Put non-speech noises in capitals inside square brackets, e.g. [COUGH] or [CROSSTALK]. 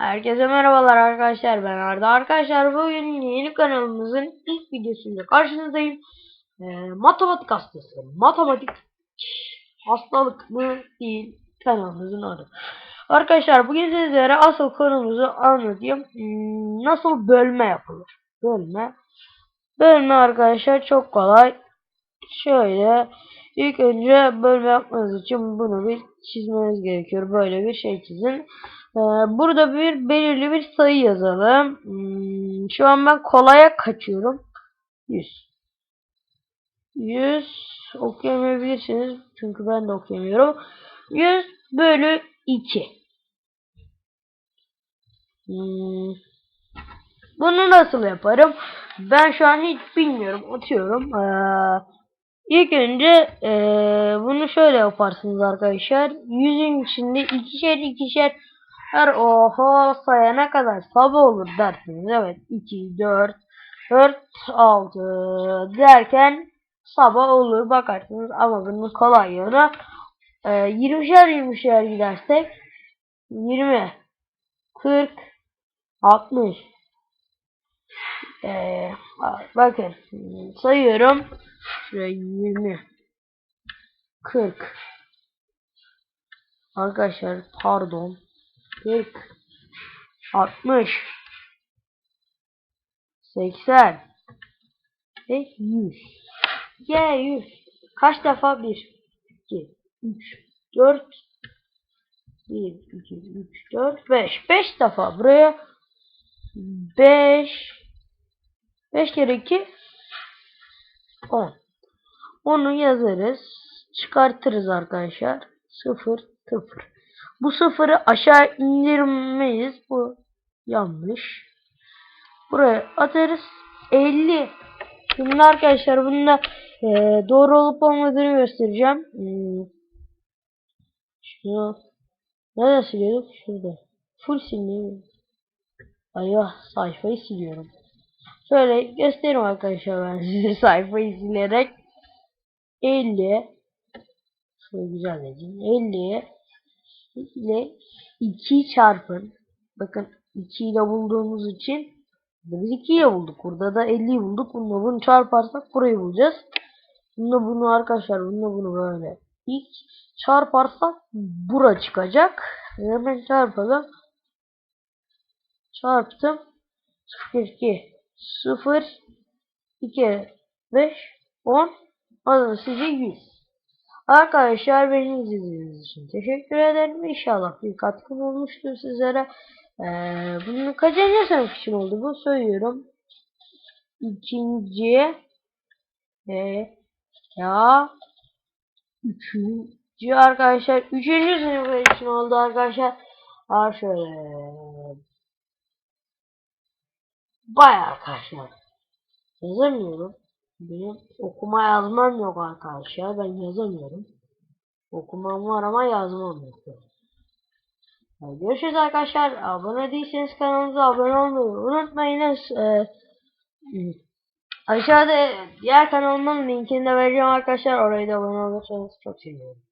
Herkese merhabalar arkadaşlar ben Arda. Arkadaşlar bugün yeni kanalımızın ilk videosuyla karşınızdayım. Ee, matematik hastası matematik hastalık mı değil kanalımızın adı. Arkadaşlar bugün sizlere asıl konumuzu anlatayım. Hmm, nasıl bölme yapılır? Bölme. Bölme arkadaşlar çok kolay. Şöyle ilk önce bölme yapmanız için bunu bir çizmeniz gerekiyor. Böyle bir şey çizin burada bir belirli bir sayı yazalım. Hmm, şu an ben kolaya kaçıyorum. 100. 100 okuyamayabilirsiniz. Çünkü ben de okuyamıyorum. 100 bölü 2. Hmm, bunu nasıl yaparım? Ben şu an hiç bilmiyorum. Atıyorum. Ee, ilk önce ee, bunu şöyle yaparsınız arkadaşlar. Yüzün içinde ikişer ikişer her oho sayana kadar sabah olur dersiniz. Evet 2, 4, 4, 6 derken sabah olur bakarsınız. Ama bunun kolay yolu e, 20'şer 20'şer gidersek 20, 40, 60 e, bakın sayıyorum şuraya 20 40 Arkadaşlar pardon 40 60 80 ve 100 Y 100 kaç defa? 1 2 3 4 1 2 3 4 5 5 defa buraya. 5 5 kere 2 10 onu yazarız. Çıkartırız arkadaşlar. 0 0 bu sıfırı aşağı indirmeyiz. Bu yanlış. Buraya atarız. 50. Şimdi arkadaşlar bunda e, doğru olup olmadığını göstereceğim. Hmm. Şunu nerede siliyorduk? Şurada. Full silmiyorum. Ayah sayfayı siliyorum. Şöyle göstereyim arkadaşlar ben [LAUGHS] size sayfayı silerek. 50 Şöyle güzel dedim. 50 ile 2 çarpın. Bakın 2 ile bulduğumuz için biz 2 ile bulduk. Burada da 50'yi bulduk. Bununla bunu çarparsak burayı bulacağız. Bununla bunu arkadaşlar bununla bunu böyle ilk çarparsak bura çıkacak. Hemen çarpalım. Çarptım. 0 2 0 2 5 10 Alın size 100. Arkadaşlar beni izlediğiniz için teşekkür ederim. İnşallah bir katkım olmuştur sizlere. Ee, bunun kaçıncı sınıf için oldu bu söylüyorum. İkinci ve ya üçüncü arkadaşlar. Üçüncü sınıf için oldu arkadaşlar. Aa şöyle. Baya arkadaşlar. Yazamıyorum. Benim okuma yazmam yok arkadaşlar. Ben yazamıyorum. Okumam var ama yazmam yok. Yani görüşürüz arkadaşlar. Abone değilseniz kanalımıza abone olmayı unutmayınız. Ee, aşağıda diğer kanalımın linkini de vereceğim arkadaşlar. Orayı da abone olursanız çok sevinirim.